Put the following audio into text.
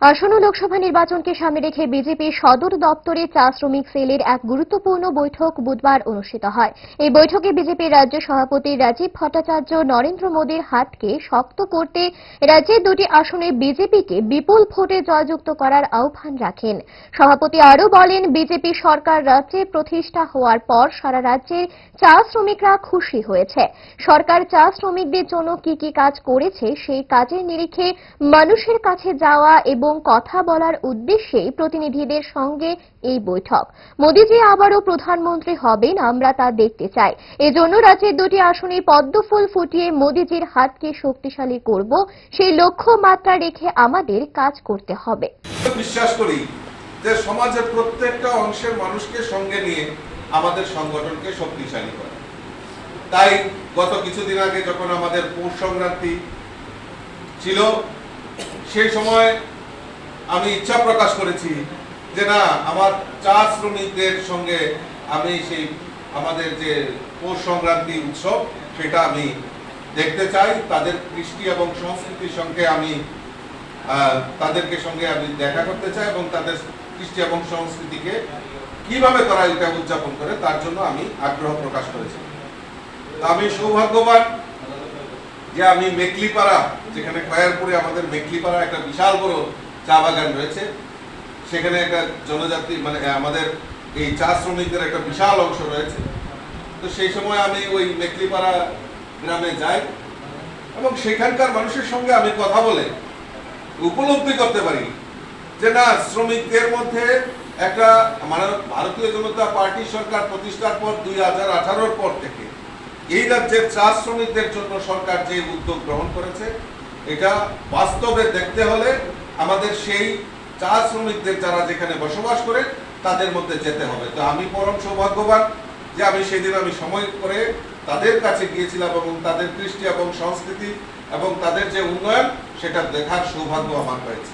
আসন্ন লোকসভা নির্বাচনকে সামনে রেখে বিজেপি সদর দপ্তরে চা শ্রমিক সেলের এক গুরুত্বপূর্ণ বৈঠক বুধবার অনুষ্ঠিত হয়। এই বৈঠকে বিজেপির রাজ্য সভাপতি রাজীব ভট্টাচার্য, নরেন্দ্র মোদীর হাতকে শক্ত করতে রাজ্যের দুটি আসনে বিজেপিকে বিপুল ভোটে জয়যুক্ত করার আহ্বান রাখেন। সভাপতি আরও বলেন, বিজেপি সরকার রাজ্যে প্রতিষ্ঠা হওয়ার পর সারা রাজ্যের চা শ্রমিকরা খুশি হয়েছে। সরকার চা শ্রমিকদের জন্য কি কি কাজ করেছে সেই কাজের নিরিখে মানুষের কাছে যাওয়া এবং কথা বলার উদ্দেশ্যেই প্রতিনিধিদের সঙ্গে এই বৈঠক। মোদীজি আবারও প্রধানমন্ত্রী হবেন, আমরা তা দেখতে চাই। এজন্য রাজ্যের দুটি আসনে পদ্মফুল ফুটিয়ে মোদীজির হাতকে শক্তিশালী করব, সেই লক্ষ্য মাত্রা রেখে আমাদের কাজ করতে হবে। বিশ্বাস করি যে সমাজের প্রত্যেকটা অংশের মানুষকে সঙ্গে নিয়ে আমাদের সংগঠনকে শক্তিশালী করা। তাই গত কিছুদিন আগে যখন আমাদের পৌষ সংক্রান্তি ছিল, সেই সময় আমি ইচ্ছা প্রকাশ করেছি যে না, আমার চা শ্রমিকদের সঙ্গে আমি সেই আমাদের যে পৌষ সংক্রান্তি উৎসব, সেটা আমি দেখতে চাই। তাদের কৃষ্টি এবং সংস্কৃতির সঙ্গে আমি তাদেরকে সঙ্গে আমি দেখা করতে চাই এবং তাদের কৃষ্টি এবং সংস্কৃতিকে কীভাবে তারা এটা উদযাপন করে, তার জন্য আমি আগ্রহ প্রকাশ করেছি। আমি সৌভাগ্যবান যে আমি মেকলিপাড়া, যেখানে খয়ারপুরে আমাদের মেকলিপাড়া একটা বিশাল বড় চা বাগান রয়েছে। সেখানে একটা জনজাতি মানে আমাদের এই চা শ্রমিকদের একটা বিশাল অংশ রয়েছে। তো সেই সময় আমি ওই মেকলিপাড়া গ্রামে যাই এবং সেখানকার মানুষের সঙ্গে আমি কথা বলে উপলব্ধি করতে পারি যে, না, শ্রমিকদের মধ্যে একটা মানে ভারতীয় জনতা পার্টি সরকার প্রতিষ্ঠার পর দুই হাজার আঠারোর পর থেকে এই রাজ্যের চা শ্রমিকদের জন্য সরকার যে উদ্যোগ গ্রহণ করেছে, এটা বাস্তবে দেখতে হলে আমাদের সেই চা শ্রমিকদের যারা যেখানে বসবাস করে, তাদের মধ্যে যেতে হবে। তো আমি পরম সৌভাগ্যবান যে আমি সেদিন আমি সময় করে তাদের কাছে গিয়েছিলাম এবং তাদের কৃষ্টি এবং সংস্কৃতি এবং তাদের যে উন্নয়ন সেটা দেখার সৌভাগ্য আমার হয়েছে।